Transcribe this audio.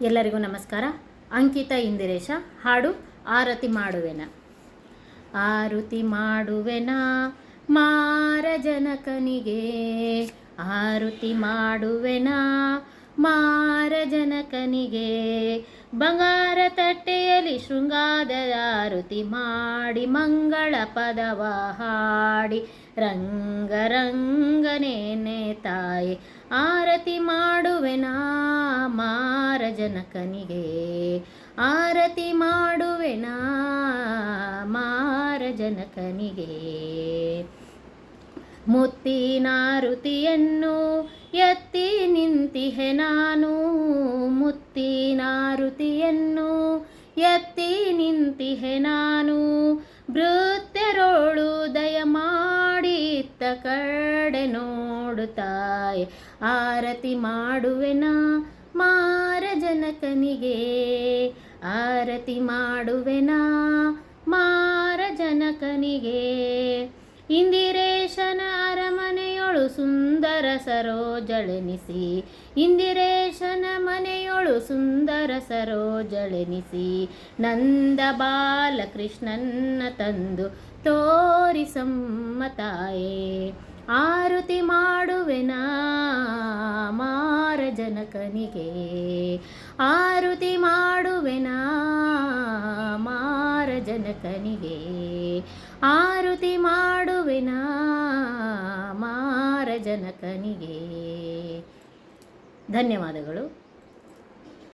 ಎಲ್ಲರಿಗೂ ನಮಸ್ಕಾರ. ಅಂಕಿತ ಇಂದಿರೇಶ, ಹಾಡು ಆರತಿ ಮಾಡುವೆನ. ಆರುತಿ ಮಾಡುವೆನ ಮಾರ ಜನಕನಿಗೆ ಆರುತಿ ಮಾಡುವೆನ ಮಾರ ಜನಕನಿಗೆ ಬಂಗಾರ ತಟ್ಟೆಯಲ್ಲಿ ಶೃಂಗಾದ ಆರುತಿ ಮಾಡಿ, ಮಂಗಳ ಪದವ ಹಾಡಿ, ರಂಗ ರಂಗನೇನೆ ತಾಯಿ ಆರತಿ ಮಾಡುವೆನಾ ಮಾರ ಜನಕನಿಗೆ ಆರತಿ ಮಾಡುವೆನಾ ಮಾರ ಜನಕನಿಗೆ ಮುತ್ತಿನಾರುತಿಯನ್ನು ಎತ್ತಿ ನಿಂತಿಹೆ ನಾನು, ಮುತ್ತಿನಾರುತಿಯನ್ನು ಎತ್ತಿ ನಿಂತಿಹೆ ನಾನು. ಭೃತ್ಯರೋಳು ದಯ ಮಾಡಿ ಇತ್ತ ಕಡೆ ನೋಡುತ್ತಾಯ್ ಆರತಿ ಮಾಡುವೆನ ಮಾರ ಜನಕನಿಗೆ ಆರತಿ ಮಾಡುವೆನ? ಮಾರ ಜನಕನಿಗೆ ಇಂದಿರೇಶನ ಅರಮನೆಯೊಳು ಸುಂದರ ಸರೋಜಳೆನಿಸಿ, ಇಂದಿರೇಶನ ಮನೆಯೊಳು ಸುಂದರ ಸರೋಜಳೆನಿಸಿ ನಂದ ಬಾಲಕೃಷ್ಣನ್ನ ತಂದು ತೋರಿಸಮ್ಮ ತಾಯೇ. ಆರುತಿ ಮಾಡುವೆನ ಜನಕನಿಗೆ ಆರುತಿ ಮಾಡುವೆನ? ಮಾರ ಜನಕನಿಗೆ ಆರುತಿ ಮಾಡುವೆನ? ಮಾರ ಜನಕನಿಗೆ ಧನ್ಯವಾದಗಳು.